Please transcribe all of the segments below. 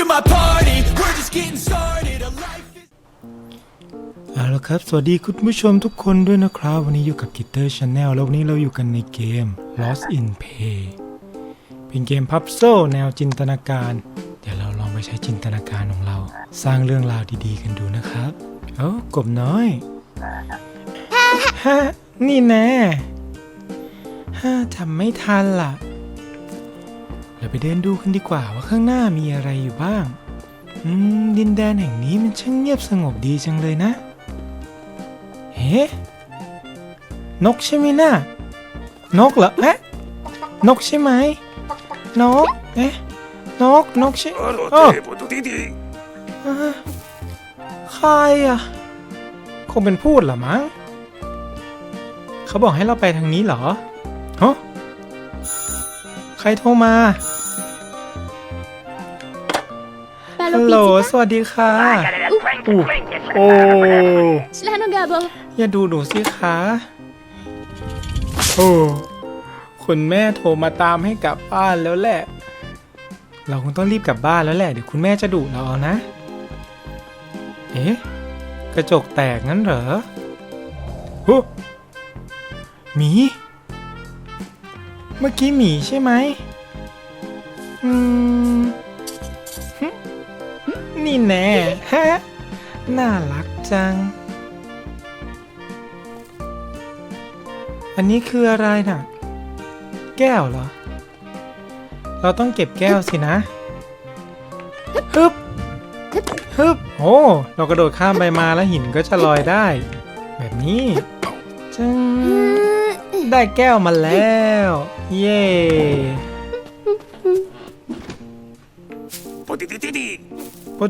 to my party. We're just getting started. A life เอาละครับ สวัสดีคุณผู้ชมทุกคนด้วยนะครับ วันนี้อยู่กับ Gitter Channel แล้ววันนี้เราอยู่กันในเกม Lost in Pay เป็นเกมพับโซแนวจินตนาการ เดี๋ยวเราลองไปใช้จินตนาการของเรา สร้างเรื่องราวดีๆกันดูนะครับเอ้ากบน้อยฮะนี่แน่ฮะทำไม่ทันล่ะ เราไปเดินดูกันดีกว่าว่าข้างหน้ามีอะไรอยู่บ้าง อืม ดินแดนแห่งนี้มันช่างเงียบสงบดีจังเลยนะ เฮ้ นกใช่ไหมนะ่ะ นกเหรอเอ๊ะนกใช่ไหม นก เอ๊ะ นก นกใช่โอ้อ่าใครอะ คงเป็นพูดเหรอมั้ง เขาบอกให้เราไปทางนี้เหรอฮะใครโทรมา ฮัลโหล สวัสดีค่ะอู้โอ้ Silahkan Gabo. อย่าดูหนูสิคะโอ้คุณแม่โทรมาตามให้กลับบ้านแล้วแหละ เราคงต้องรีบกลับบ้านแล้วแหละ เดี๋ยวคุณแม่จะดุเราเอานะ เอ๊ะ กระจกแตกงั้นเหรอฮุหมี เมื่อกี้หมีใช่ไหมอืมหึ นี่แน่ฮะ น่ารักจัง อันนี้คืออะไรน่ะ แก้วเหรอ เราต้องเก็บแก้วสินะ ฮึบ ฮึบ โอ้ เรากระโดดข้ามไปมาแล้วหินก็จะลอยได้ แบบนี้จึงได้แก้วมาแล้ว เย่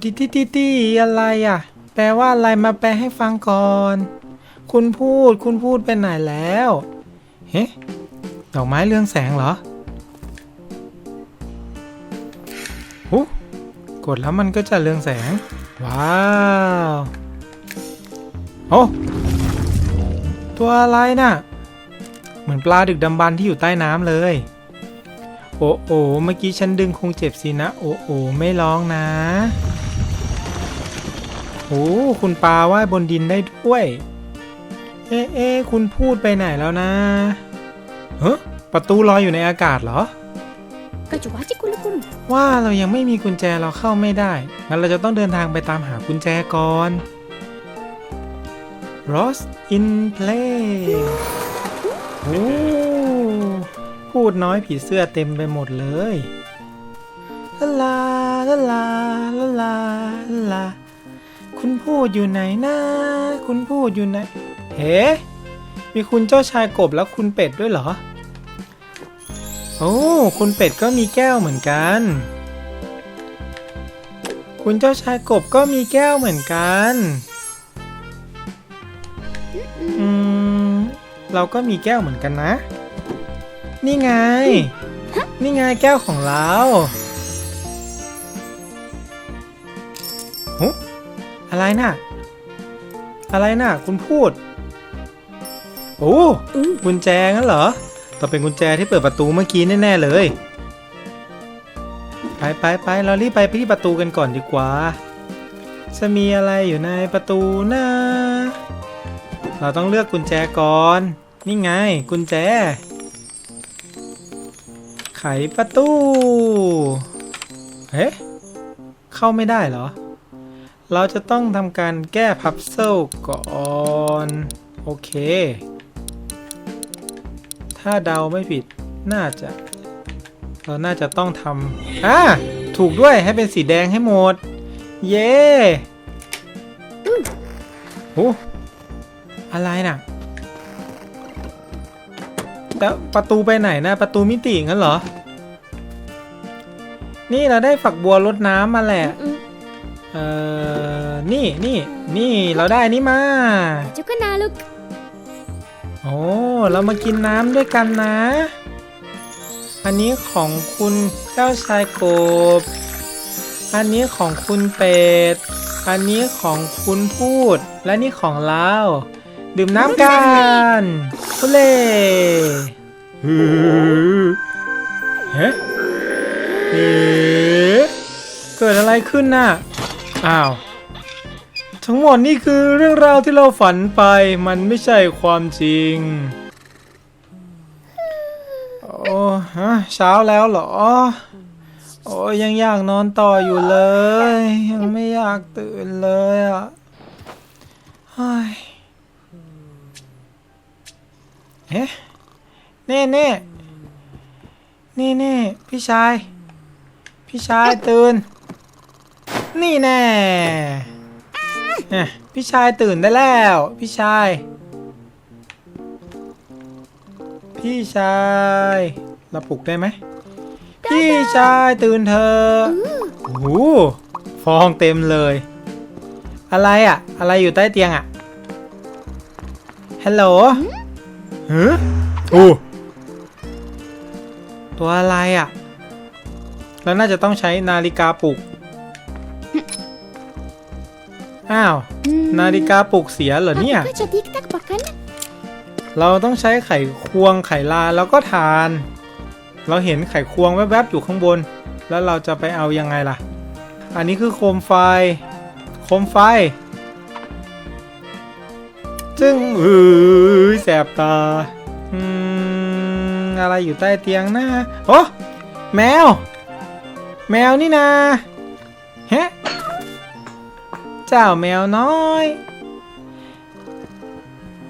ติติอะไรอะ แปลว่าอะไรมาแปลให้ฟังก่อน คุณพูดคุณพูดไปไหนแล้ว เฮ้ดอกไม้เรืองแสงเหรอหูกดแล้วมันก็จะเรืองแสง ว้าว โอ้ตัวอะไรน่ะ เหมือนปลาดึกดำบรรที่อยู่ใต้น้ำเลย โอ้โอเมื่อกี้ฉันดึงคงเจ็บสินะ โอ้โอไม่ร้องนะ โอ้คุณปลาว่ายบนดินได้ด้วย เอ๊ะเอ๊ะคุณพูดไปไหนแล้วนะเฮ้ประตูลอยอยู่ในอากาศเหรอ Kacau aja kulu-kulu. ว่าเรายังไม่มีกุญแจเราเข้าไม่ได้ งั้นเราจะต้องเดินทางไปตามหากุญแจก่อน Lost in Play โอ้พูดน้อยผีเสื้อเต็มไปหมดเลยลาลาลาลาลาลาลา คุณพูดอยู่ไหนนะ คุณพูดอยู่ไหน เฮ้ มีคุณเจ้าชายกบแล้วคุณเป็ดด้วยเหรอ โอ้ คุณเป็ดก็มีแก้วเหมือนกัน คุณเจ้าชายกบก็มีแก้วเหมือนกัน อืม เราก็มีแก้วเหมือนกันนะ นี่ไง นี่ไงแก้วของเราหุ อะไรน่ะ อะไรน่ะ คุณพูด โอ้กุญแจงั้นเหรอต้องเป็นกุญแจที่เปิดประตูเมื่อกี้แน่ๆเลย ไปไปไปเรารีบไปที่ประตูกันก่อนดีกว่า จะมีอะไรอยู่ในประตูนะเราต้องเลือกกุญแจก่อน นี่ไงกุญแจ ไขประตู เฮ้เข้าไม่ได้เหรอ เราจะต้องทำการแก้พับเซิลก่อน โอเค ถ้าเดาไม่ผิดน่าจะ เราน่าจะต้องทำอ่าถูกด้วยให้เป็นสีแดงให้หมด เย้โอ้อะไรน่ะแล้วประตูไปไหนนะประตูมิติงั้นเหรอ นี่เราได้ฝักบัวรดน้ำมาแหละ Mm. เอ่อ นี่นี่นี่เราได้อันนี่มา Kacau kena look. โอ้เรามากินน้ำด้วยกันนะ อันนี้ของคุณเจ้าชายกบ อันนี้ของคุณเป็ด อันนี้ของคุณพูด และนี่ของเราดื่มน้ำกันคุเล่ฮือเฮ้เฮ้เกิดอะไรขึ้นน่ะ อ้าว ทั้งหมดนี่คือเรื่องราวที่เราฝันไป มันไม่ใช่ความจริง โอ้ฮะเช้าแล้วเหรอ โอ้ยังอยากนอนต่ออยู่เลย ยังไม่อยากตื่นเลยอะเฮ้ยเอ๊ะเน่เน่นี่นี่พี่ชาย พี่ชายตื่น นี่แน่ เนี่ยพี่ชายตื่นได้แล้ว พี่ชาย พี่ชายเราปลุกได้ไหมพี่ชายตื่นเถอะโอ้โหฟองเต็มเลย อะไรอะ อะไรอยู่ใต้เตียงอะฮัลโหลฮึโอ้ตัวอะไรอะ แล้วน่าจะต้องใช้นาฬิกาปลุก อ้าว นาฬิกาปลุกเสียเหรอเนี่ย Aku kan tiktak pakan. เราต้องใช้ไขควงไขลานแล้วก็ทาน เราเห็นไขควงแวบๆอยู่ข้างบน แล้วเราจะไปเอายังไงล่ะ อันนี้คือโคมไฟ โคมไฟ จึงเอ้ยแสบตา อืม อะไรอยู่ใต้เตียงนะโอ้แมว แมวนี่นาเฮ้ เจ้าแมวน้อย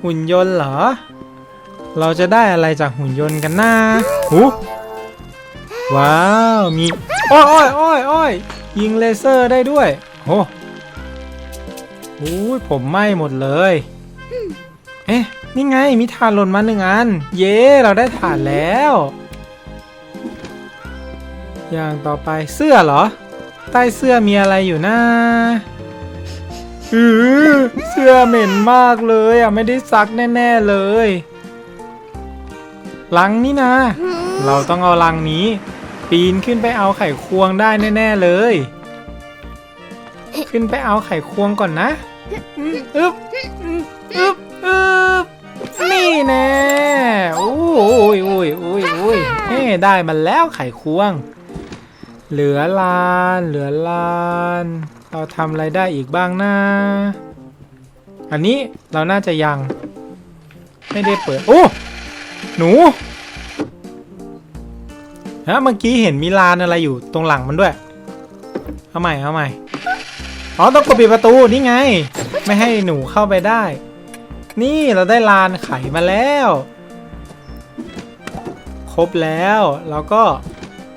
หุ่นยนต์เหรอ เราจะได้อะไรจากหุ่นยนต์กันนะหูว้าว มีโอ้ยโอ้ยโอ้ยโอ้ยยิงเลเซอร์ได้ด้วยโอ้โอ้ยผมไหม้หมดเลย เอ๊ะ นี่ไง มีถ่านหล่นมาหนึ่งอัน เย้ เราได้ถ่านแล้ว อย่างต่อไปเสื้อเหรอ ใต้เสื้อมีอะไรอยู่นะ อือเสื้อเหม็นมากเลยอะไม่ได้ซักแน่ ๆเลยลังนี่นะ เราต้องเอาลังนี้ ปีนขึ้นไปเอาไข่ควงได้แน่ ๆเลย ขึ้นไปเอาไข่ควงก่อนนะอึ๊บอึ๊บอึ๊บนี่แน่โอ้ยโอ้ยโอ้ยโอ้ยเฮ้ได้มาแล้วไข่ควง เหลือลาน เหลือลาน เราทำอะไรได้อีกบ้างนะอันนี้เราน่าจะยัง ไม่ได้เปิด โอ้ หนูฮะเมื่อกี้เห็นมีลานอะไรอยู่ตรงหลังมันด้วย เอาใหม่เอาใหม่อ๋อต้องกดปิดประตูนี่ไง ไม่ให้หนูเข้าไปได้ นี่เราได้ลานไขมาแล้ว ครบแล้ว เราก็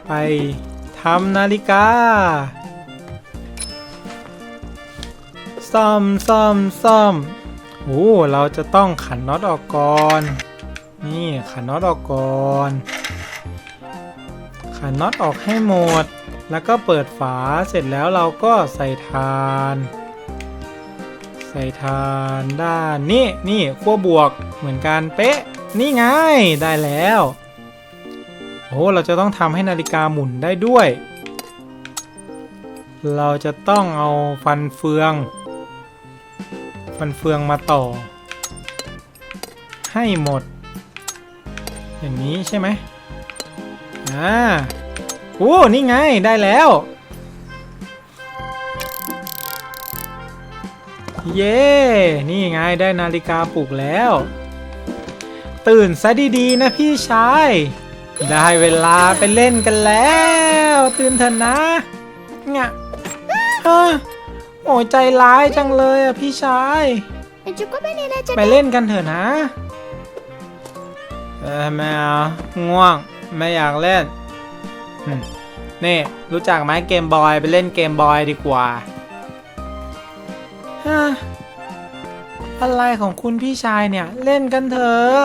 ไปทำนาฬิกา ซ่อมซ่อมซ่อมโอ้เราจะต้องขันน็อตออกก่อน นี่ขันน็อตออกก่อน ขันน็อตออกให้หมด แล้วก็เปิดฝาเสร็จแล้วเราก็ใส่ทาน ใส่ทานด้านนี่นี่ขั้วบวกเหมือนกันเป๊ะ นี่ไงได้แล้วโอ้เราจะต้องทำให้นาฬิกาหมุนได้ด้วย เราจะต้องเอาฟันเฟือง ฟันเฟืองมาต่อ ให้หมด อย่างนี้ใช่ไหมอ่าโอ้นี่ไงได้แล้ว เย้ นี่ไงได้นาฬิกาปลุกแล้ว ตื่นซะดีๆนะพี่ชาย ได้เวลาไปเล่นกันแล้ว ตื่นเถอะนะเนี่ยเฮ้อ โอ้ยใจร้ายจังเลยอะพี่ชาย Cukup ini lah ไป cakap. เล่นกันเถอะนะ เออไม่เอาง่วงไม่อยากเล่นหึนี่รู้จักไหมเกมบอยไปเล่นเกมบอยดีกว่าฮะอะไรของคุณพี่ชายเนี่ยเล่นกันเถอะ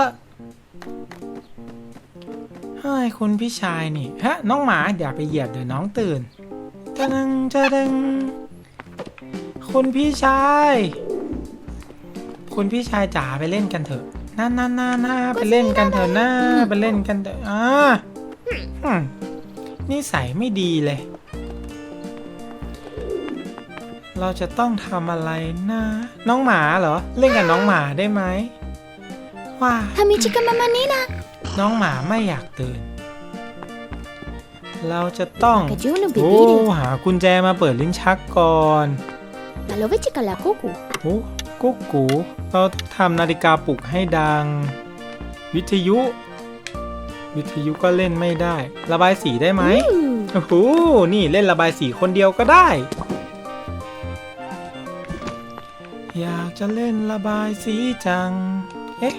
เฮ้ยคุณพี่ชายนี่ฮะน้องหมาอย่าไปเหยียบเดี๋ยวน้องตื่นจะดึงจะดึง คุณพี่ชาย คุณพี่ชายจ๋าไปเล่นกันเถอะน่าน่าน่าน่าไปเล่นกันเถอะน่าไปเล่นกันเถอะอ่าอืมนิสัยไม่ดีเลย เราจะต้องทำอะไรนะ น้องหมาเหรอ เล่นกับน้องหมาได้ไหมว่า Kami cakap mama ni nak. น้องหมาไม่อยากตื่น เราจะต้องกระจูนบิโอ้บิดิหากุญแจมาเปิดลิ้นชักก่อน มาโลวิจิกะลาคุกุโอ้กุ๊กกูเราต้องทำนาฬิกาปลุกให้ดัง วิทยุ วิทยุก็เล่นไม่ได้ ระบายสีได้ไหมอืมโอ้โหนี่เล่นระบายสีคนเดียวก็ได้ อยากจะเล่นระบายสีจัง เอ๊ะ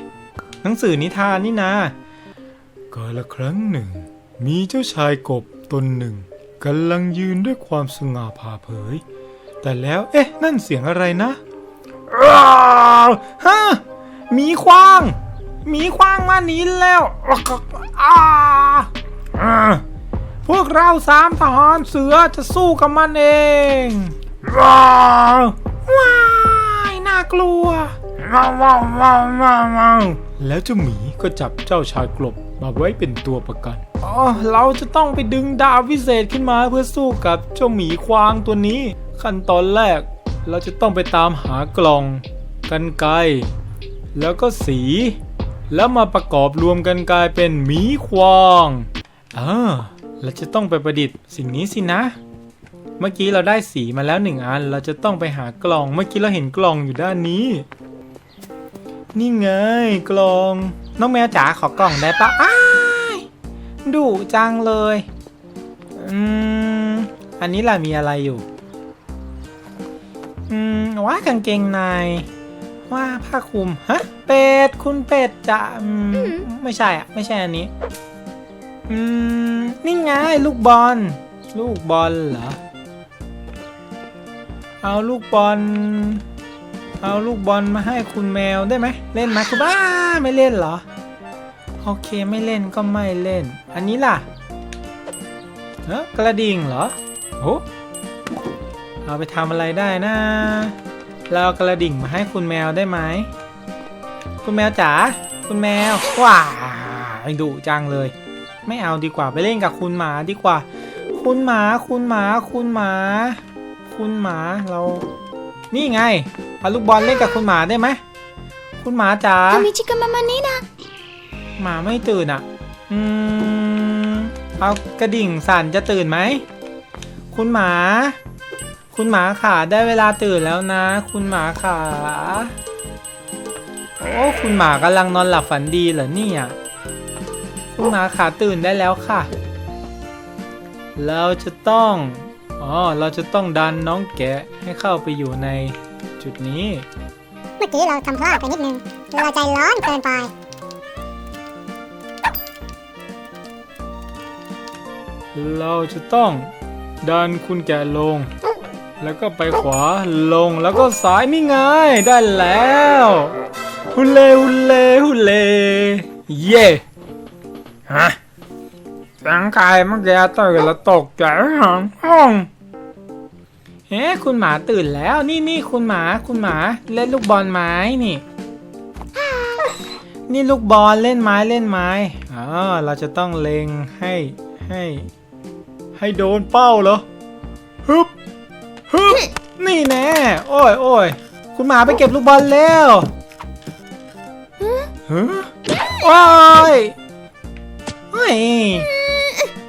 หนังสือนิทานนี่นะกาละครั้งหนึ่ง มีเจ้าชายกบตนหนึ่งกำลังยืนด้วยความสง่าผ่าเผย แต่แล้วเอ๊ะ นั่นเสียงอะไรนะอ้าวฮะหมีควางหมีควางมาหนีแล้วอ้าอ่าพวกเราสามทหารเสือจะสู้กับมันเองว้าวว้ายน่ากลัวว้าวว้าวว้าวว้าวว้าวแล้วเจ้าหมีก็จับเจ้าชายกลบมาไว้เป็นตัวประกันอ๋อเราจะต้องไปดึงดาบวิเศษขึ้นมาเพื่อสู้กับเจ้าหมีควางตัวนี้ ขั้นตอนแรกเราจะต้องไปตามหากล่อง กันไกแล้วก็สี แล้วมาประกอบรวมกันกลายเป็นหมีควางอ่าเราจะต้องไปประดิษฐ์สิ่งนี้สินะ เมื่อกี้เราได้สีมาแล้วหนึ่งอัน เราจะต้องไปหากล่อง เมื่อกี้เราเห็นกล่องอยู่ด้านนี้ นี่ไงกล่อง น้องแมวจ๋าขอกล่องได้ปะอ้ายดุจังเลย อืม อันนี้ล่ะมีอะไรอยู่ อืมว่ากางเกงในว่าผ้าคลุมฮะเป็ดคุณเป็ดจะอืมไม่ใช่อะ ไม่ใช่อันนี้ อืมนี่ไงลูกบอล ลูกบอลเหรอ เอาลูกบอล เอาลูกบอลมาให้คุณแมวได้ไหมเล่นไหมคุณบ้าไม่เล่นเหรอ โอเคไม่เล่นก็ไม่เล่น อันนี้ล่ะเออกระดิ่งเหรอโอ้ เอาไปทำอะไรได้นะ เราเอากระดิ่งมาให้คุณแมวได้ไหม คุณแมวจ๋า คุณแมว ว้ายดุจังเลย ไม่เอาดีกว่าไปเล่นกับคุณหมาดีกว่า คุณหมา คุณหมา คุณหมา คุณหมา เรา นี่ไงเอาลูกบอลเล่นกับคุณหมาได้ไหม คุณหมาจ๋าทามิจิกะมามานี่นะหมาไม่ตื่นอะ อืม เอากระดิ่งสั่นจะตื่นไหม คุณหมา คุณหมาขาได้เวลาตื่นแล้วนะ คุณหมาขาโอ้คุณหมากำลังนอนหลับฝันดีเหรอเนี่ยคุณหมาขาตื่นได้แล้วค่ะ เราจะต้องอ๋อเราจะต้องดันน้องแกะให้เข้าไปอยู่ในจุดนี้ เมื่อกี้เราทำพลาดไปนิดนึง เราใจร้อนเกินไป เราจะต้องดันคุณแกะลง แล้วก็ไปขวาลงแล้วก็ซ้ายนี่ไงได้แล้วฮุเลฮุเลฮุเลเย่ฮะร่างกายเมื่อกี้ตื่นแล้วตกใจห้องห้องเฮ้คุณหมาตื่นแล้วนี่นี่คุณหมาคุณหมาเล่นลูกบอลไม้นี่ นี่ลูกบอลเล่นไม้เล่นไม้อ๋อเราจะต้องเล็งให้ให้ ให้โดนเป้าเหรอฮึบ ฮึบนี่แน่โอ้ยโอ้ยคุณหมาไปเก็บลูกบอลแล้วฮะว้ายเฮ้ย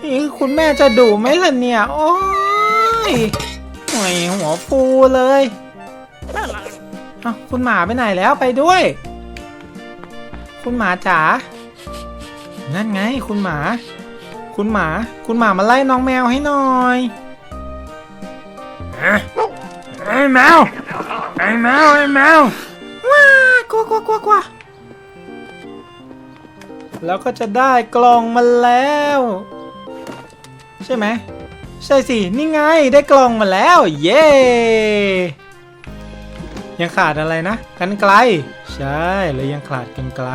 นี่คุณแม่จะดุไหมล่ะเนี่ย โอ้ยโอ้ยหัวฟูเลยเอ้าคุณหมาไปไหนแล้วไปด้วย คุณหมาจ๋า นั่นไงคุณหมา คุณหมา คุณหมามาไล่น้องแมวให้หน่อย ไอ้แมวไอ้แมวไอ้แมวว้ากลัวกลัวกลัวกลัวแล้วก็จะได้กล่องมาแล้ว ใช่ไหมใช่สิ นี่ไงได้กล่องมาแล้ว เย้ยังขาดอะไรนะ กันไกล ใช่แล้วยังขาดกันไกล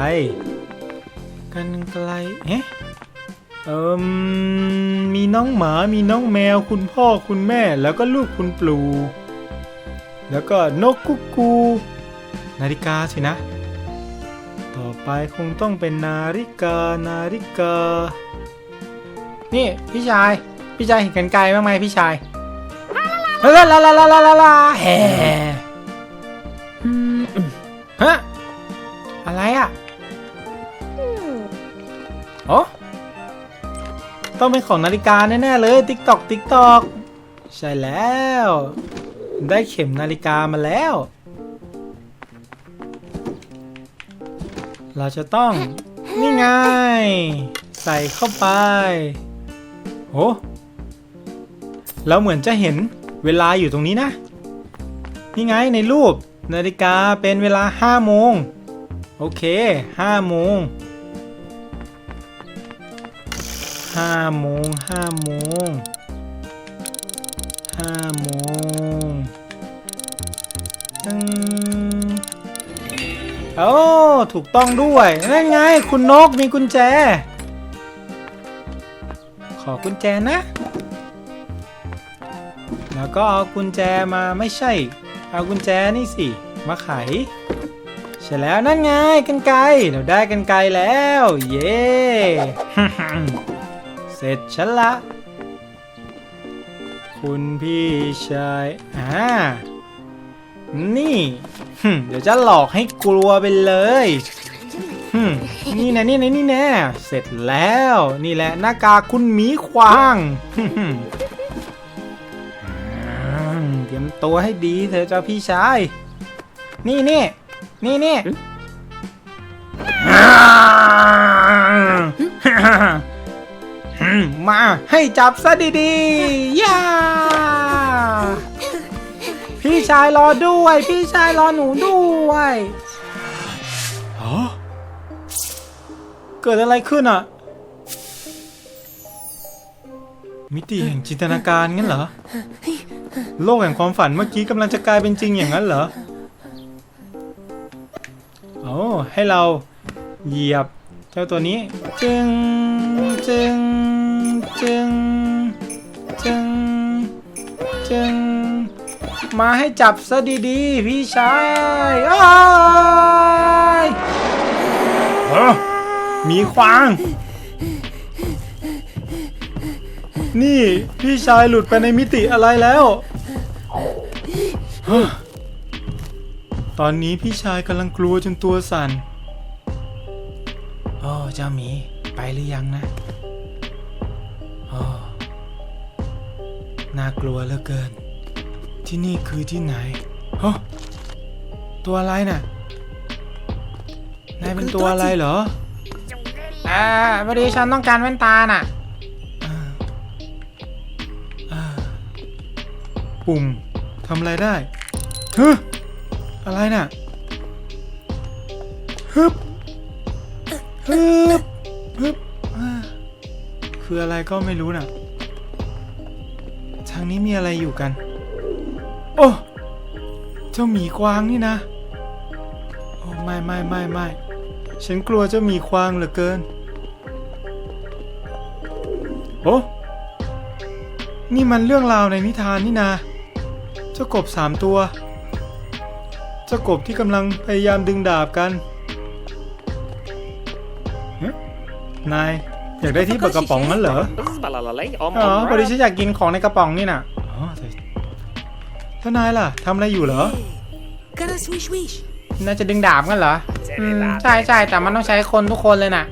กันไกลเอ๊ะ เอิมมีน้องหมามีน้องแมว คุณพ่อคุณแม่แล้วก็ลูกคุณปลู แล้วก็นกกุ๊กกู นาฬิกาสินะ ต่อไปคงต้องเป็นนาฬิกานาฬิกา นี่พี่ชาย พี่ชายเห็นกันไกลบ้างไหมพี่ชายลาลาลาลาลาลาลาแฮ่ฮะอะไรอะอืมโอ้ ต้องเป็นของนาฬิกาแน่ๆเลยติ๊กตอกติ๊กตอกใช่แล้ว ได้เข็มนาฬิกามาแล้ว เราจะต้องนี่ไง ใส่เข้าไปโอ้เราเหมือนจะเห็นเวลาอยู่ตรงนี้นะ นี่ไงในรูปนาฬิกาเป็นเวลา5โมงโอเค5โมง 5โมง5โมง5โมงตึงโอ้ถูกต้องด้วย นั่นไง คุณนกมีกุญแจ ขอกุญแจนะ แล้วก็เอากุญแจมาไม่ใช่ เอากุญแจนี่สิ มาไขใช่แล้วนั่นไงกันไกรเราได้กันไกรแล้ว เย้ ร็จฉันละ คุณพี่ชายอ่านี่หึเดี๋ยวจะหลอกให้กลัวไปเลยหึนี่นะนี่นะนี่แน่เสร็จแล้วนี่แหละหน้ากากคุณหมีควางหึ่มเตรียมตัวให้ดีเถอะเจ้าพี่ชาย นี่นี่นี่นี่ มาให้จับซะดีๆ ย่า พี่ชายรอด้วย พี่ชายรอหนูด้วยฮะเกิดอะไรขึ้นอะ มิติแห่งจินตนาการงั้นเหรอ โลกแห่งความฝันเมื่อกี้กำลังจะกลายเป็นจริงอย่างนั้นเหรอโอ้ให้เราเหยียบเจ้าตัวนี้ จึงจึง จึง จึง จึง มาให้จับซะดีๆ พี่ชายอ้ายเออมีควาง นี่พี่ชายหลุดไปในมิติอะไรแล้วเฮ้อตอนนี้พี่ชายกำลังกลัวจนตัวสั่น โอ้เจ้าหมี ไปหรือยังนะ น่ากลัวเหลือเกิน ที่นี่คือที่ไหนฮะตัวอะไรน่ะ นายเป็นตัวอะไรเหรอ อ่าพอดีฉันต้องการแว่นตาน่ะปุ่มทำอะไรได้ฮึอะไรน่ะฮึบฮึบฮึบอ่าคืออะไรก็ไม่รู้น่ะ ทางนี้มีอะไรอยู่กัน โอ้เจ้าหมีควางนี่นะ โอ้ไม่ไม่ไม่ไม่ฉันกลัวเจ้าหมีควางเหลือเกิน โอ้นี่มันเรื่องราวในนิทานนี่นาเจ้ากบสามตัว เจ้ากบที่กำลังพยายามดึงดาบกันนาย อยากได้ที่เปิดกระป๋องนั้นเหรอ Spalalala, om, อ๋อ om, พอดีฉันอยากกินของในกระป๋องนี่น่ะอ๋อแต่แล้วนายล่ะทำอะไรอยู่เหรอ Gonna swish wish. นายจะดึงดาบกันเหรออืมใช่ใช่แต่มันต้องใช้คนทุกคนเลยน่ะ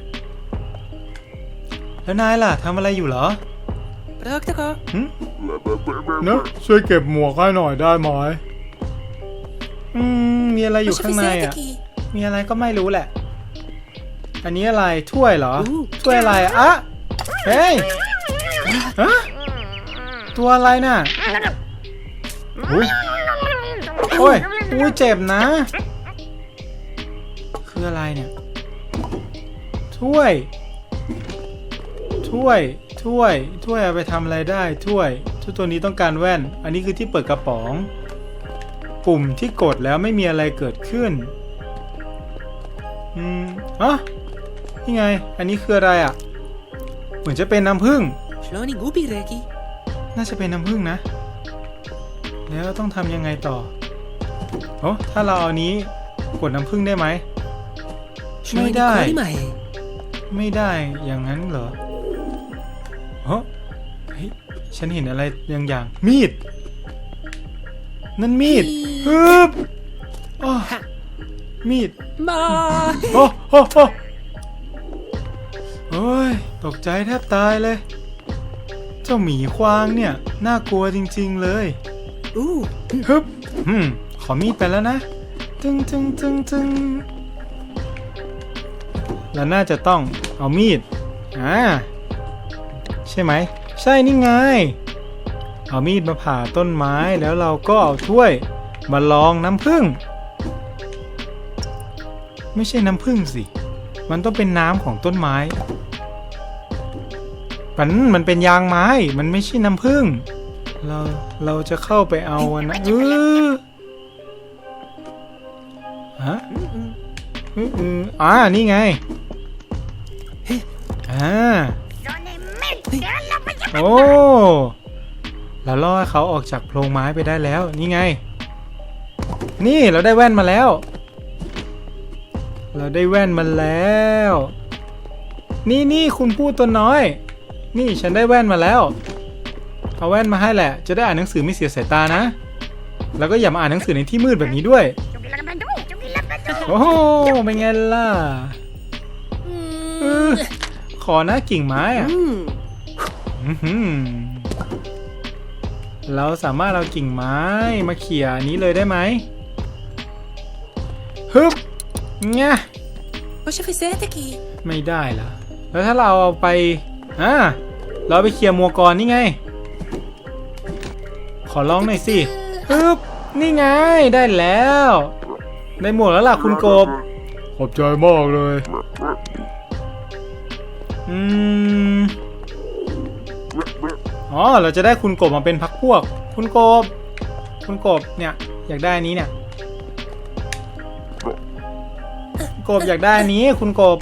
แล้วนายล่ะทำอะไรอยู่เหรอ Rök det gå. เนอะช่วยเก็บหมวกให้หน่อยได้ไหมอืมมีอะไรอยู่ข้างในอะมีอะไรก็ไม่รู้แหละ อันนี้อะไรถ้วยเหรอ ถ้วยอะไรอะอะเฮ้ยฮะตัวอะไรน่ะอุ๊ยโอ้ยอุ้ยเจ็บนะ คืออะไรเนี่ย ถ้วย ถ้วย ถ้วย ถ้วยเอาไปทำอะไรได้ ถ้วยถ้วยตัวนี้ต้องการแว่น อันนี้คือที่เปิดกระป๋อง ปุ่มที่กดแล้วไม่มีอะไรเกิดขึ้น อืมอะ นี่ไง อันนี้คืออะไรอะ เหมือนจะเป็นน้ำผึ้ง Slåning upp i Reki. น่าจะเป็นน้ำผึ้งนะ แล้วต้องทำยังไงต่อ โอ้ถ้าเราเอานี้กดน้ำผึ้งได้ไหม ไม่ได้ Kolmai. ไม่ได้ อย่างนั้นเหรอเฮ้เฮ้ย ฉันเห็นอะไรอย่างอย่าง มีด นั่นมีดฮึบอ้อมีด Ma. โอ้โอ้โอ้ โอ้ย ตกใจแทบตายเลย เจ้าหมีควางเนี่ย น่ากลัวจริง ๆ เลย อู้ฮึบอืมขอมีดไปแล้วนะตึงตึงตึงตึงแล้วน่าจะต้องเอามีด อ่า ใช่ไหม ใช่นี่ไง เอามีดมาผ่าต้นไม้แล้วเราก็เอาถ้วย มาลองน้ำผึ้ง ไม่ใช่น้ำผึ้งสิ มันต้องเป็นน้ำของต้นไม้มันมันเป็นยางไม้ มันไม่ใช่น้ำผึ้ง เราเราจะเข้าไปเอาอันนะเออฮะเออเออ่านี่ไงอ่าโอ้เราล่อเขาออกจากโพรงไม้ไปได้แล้ว นี่ไง นี่เราได้แว่นมาแล้ว เราได้แว่นมาแล้ว นี่นี่คุณพูดตัวน้อย นี่ฉันได้แว่นมาแล้ว เอาแว่นมาให้แหละ จะได้อ่านหนังสือไม่เสียสายตานะ แล้วก็อย่ามาอ่านหนังสือในที่มืดแบบนี้ด้วย โอ้โหเป็นไงล่ะเออขอนะกิ่งไม้อะอืมอื้อหือเราสามารถเอากิ่งไม้มาเขี่ยอันนี้เลยได้ไหมฮึบ เงี้ย Wat je verzet aqui? ไม่ได้ละแล้วถ้าเราเอาไปอ่าเราเอาไปเคลียร์มัวกรนี่ไง ขอลองหน่อยสิปึ๊บนี่ไงได้แล้วได้หมดแล้วล่ะคุณกบ ขอบใจมากเลย อืม อ๋อ เราจะได้คุณกบมาเป็นพักพวก คุณกบ คุณกบเนี่ย อยากได้อันนี้เนี่ย กบอยากได้อันนี้ คุณกบ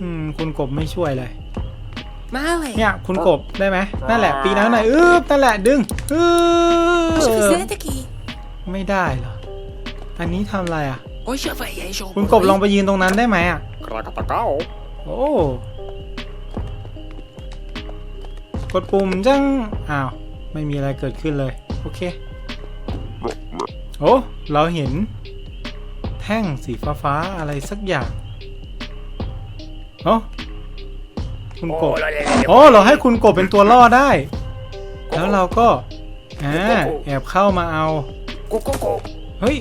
อืม คุณกบไม่ช่วยเลย Maar hé. เนี่ย คุณกบได้ไหมนั่นแหละ ปีนั้นหน่อยอึ๊บนั่นแหละดึงอึ๊ Wat je บ verzet aqui? ไม่ได้เหรออันนี้ทำอะไรอะ Wat je van jij zo คุณกบลองไปยืนตรงนั้นได้ไหมอะโอ้กดปุ่มจัง อ้าว ไม่มีอะไรเกิดขึ้นเลย โอเค โอ้ เราเห็น แท่งสีฟ้าฟ้าๆอะไรสักอย่างเอ้าคุณกบโอ้เราให้คุณกบเป็นตัวล่อได้ แล้วเราก็อ่าแอบเข้ามาเอาเฮ้ย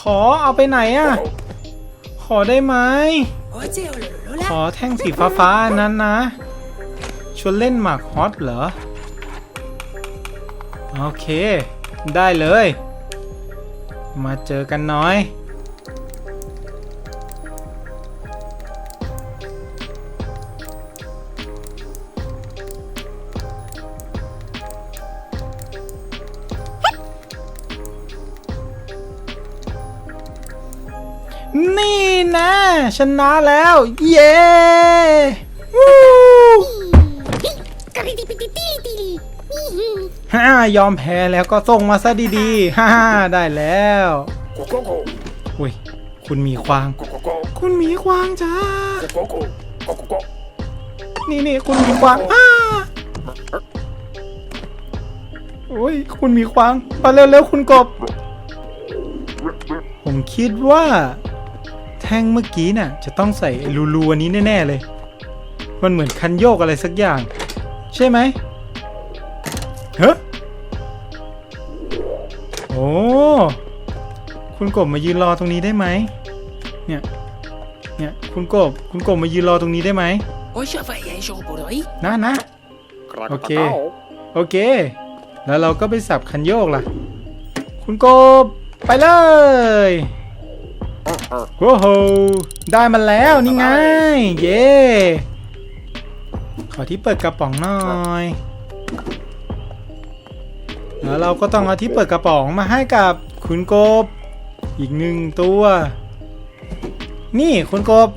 ขอเอาไปไหนอะ ขอได้ไหม Wat je ขอแท่งสีฟ้าฟ้าๆอันนั้นนะชวนเล่นหมากฮอตเหรอ โอเค ได้เลย มาเจอกันหน้อย ชนะแล้ว เย้วู้ฮ่ายอมแพ้แล้วก็ส่งมาซะดีๆฮ่าได้แล้วอุ้ยคุณหมีควาง คุณหมีควางจ้านี่นี่คุณหมีควางอ้าอุ้ยคุณหมีควางไปเร็วๆคุณกบ ผมคิดว่า แท่งเมื่อกี้น่ะ จะต้องใส่ไอ้รูๆอันนี้แน่ๆเลย มันเหมือนคันโยกอะไรสักอย่าง ใช่ไหมเฮ้โอ้คุณกบมายืนรอตรงนี้ได้ไหมเนี่ยเนี่ยคุณกบคุณกบมายืนรอตรงนี้ได้ไหม Wat je van jij zo boy? นะนะโอเคโอเค แล้วเราก็ไปสับคันโยกล่ะ คุณกบไปเลย โอ้โหได้มาแล้วนี่ไง เย้ขอที่เปิดกระป๋องหน่อยแล้วเราก็ต้องเอาที่เปิดกระป๋องมาให้กับคุณกบ อีกหนึ่งตัว นี่คุณกบ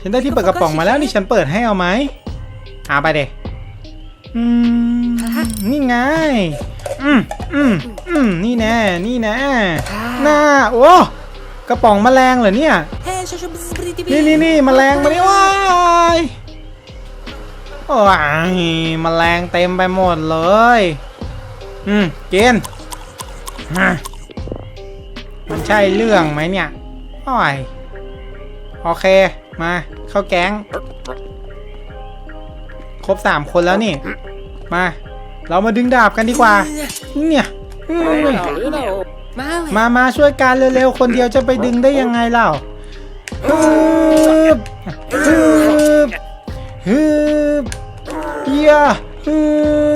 ฉันได้ที่เปิดกระป๋องมาแล้วนี่ฉันเปิดให้เอาไหมเอาไปเดอืมนี่ไง อืมอืมอืมนี่แน่ นี่แน่ หน้า โอ้ กระป๋องแมลงเหรอเนี่ย Hé, zo zo briti นี่นี่นี่แมลงมาดิว้ายว้ายแมลงเต็มไปหมดเลย อืมเกณฑ์มามันใช่เรื่องไหมเนี่ยโอ้ยโอเค มาเข้าแก๊งขครบสามคนแล้วนี่ มา เรามาดึงดาบกันดีกว่า เนี่ยเฮ้ย มาเลยมามาช่วยกันเร็วๆ คนเดียวจะไปดึงได้ยังไงเล่าฮึบฮึบฮึบยาฮึ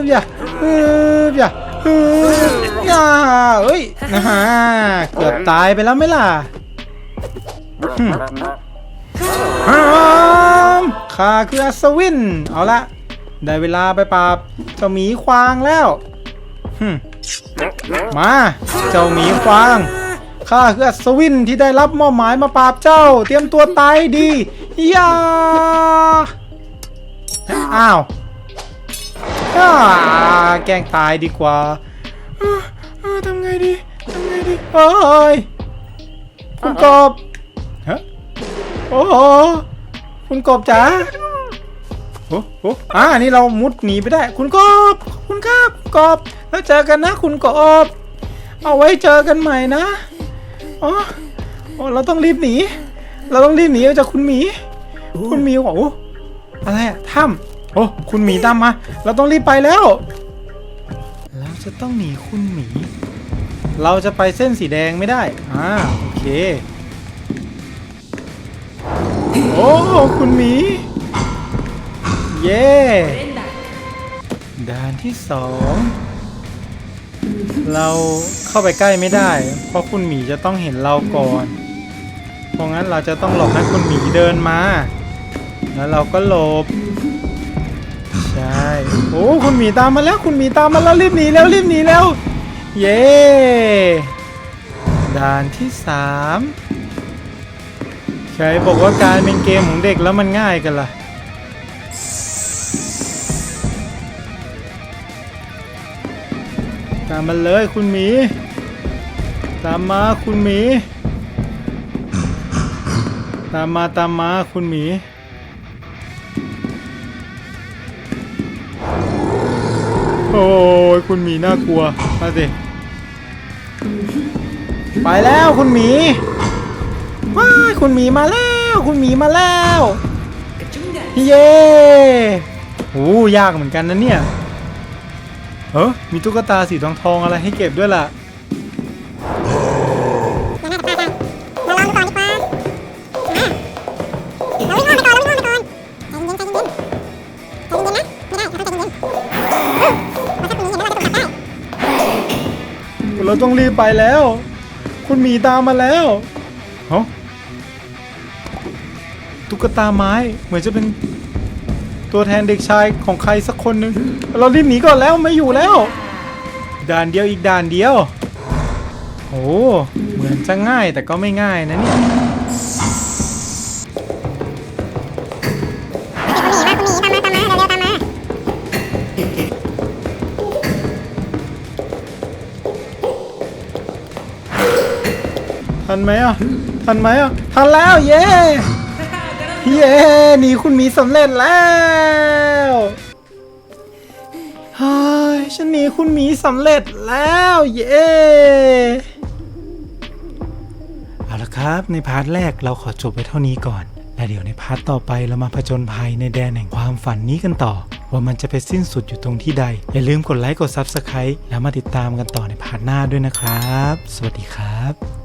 บยาฮึบยาฮึบยาเอ้ยนะฮะเกือบตายไปแล้วไหมล่ะหึฮามข้าคืออัศวิน เอาละ ได้เวลาไปปราบเจ้าหมีควางแล้วหึ มา เจ้าหมีควางข้าคืออัศวินที่ได้รับมอบหมายมาปราบเจ้า เตรียมตัวตายดีย่าอ้าวอ้าแกล้งตายดีกว่าทำไงดีทำไงดีโอ้ยคุณกบฮะโอ้โหคุณกบจ๋าโอ้โหอ่านี่เรามุดหนีไปได้ คุณกบขอบ ครับคุณกบแล้วเจอกันนะคุณกบ เอาไว้เจอกันใหม่นะอ๋ออเราต้องรีบหนี เราต้องรีบหนีจากคุณหมี คุณหมีโอ้อะไรอะถ้ำโอ้คุณหมีตามมา เราต้องรีบไปแล้วเราจะต้องหนีคุณหมี เราจะไปเส้นสีแดงไม่ได้อ่าโอเคโอ้คุณหมี เย่ ด่านที่สองเราเข้าไปใกล้ไม่ได้ เพราะคุณหมีจะต้องเห็นเราก่อน เพราะงั้นเราจะต้องหลบให้คุณหมีเดินมา แล้วเราก็หลบ ใช่โอ้คุณหมีตามมาแล้ว คุณหมีตามมาแล้วรีบหนีแล้วรีบหนีแล้ว เย้ด่านที่สามใครบอกว่าการเป็นเกมของเด็กแล้วมันง่ายกันล่ะ ตามมาเลยคุณหมี ตามมาคุณหมี ตามมาตามมาคุณหมี โอ้ยคุณหมีน่ากลัว มาสิ ไปแล้วคุณหมี ว้าคุณหมีมาแล้ว คุณหมีมาแล้ว เย้โอ้ยากเหมือนกันนะเนี่ย เออมีตุ๊กตาสีทองทองๆอะไรให้เก็บด้วยล่ะมาหน้ากับตากันมาลองดูก่อนดีกว่ามาเราวิ่งอ้อมไปก่อนเราวิ่งอ้อมไปก่อนใจเย็นใจเย็นใจเย็นนะไม่ได้เราใจเย็นเราถ้าคุณหมีเห็นว่าเราจะถูกจับได้เราต้องรีบไปแล้ว คุณหมีตามมาแล้วเฮ้ตุ๊กตาไม้เหมือนจะเป็น ตัวแทนเด็กชายของใครสักคนหนึ่งเรารีบหนีก่อนแล้วไม่อยู่แล้ว ด่านเดียวอีกด่านเดียวโอ้เหมือนจะง่ายแต่ก็ไม่ง่ายนะเนี่ยทันไหมอะ ทันไหมอะ ทันแล้ว เย้ เย้หนีคุณหมีสำเร็จแล้วเฮ้ยฉันหนีคุณหมีสำเร็จแล้ว เย้เอาละครับ ในพาร์ทแรกเราขอจบไปเท่านี้ก่อน และเดี๋ยวในพาร์ทต่อไปเรามาผจญภัยในแดนแห่งความฝันนี้กันต่อ ว่ามันจะไปสิ้นสุดอยู่ตรงที่ใด อย่าลืมกดไลค์กด Subscribe แล้วมาติดตามกันต่อในพาร์ทหน้าด้วยนะครับ สวัสดีครับ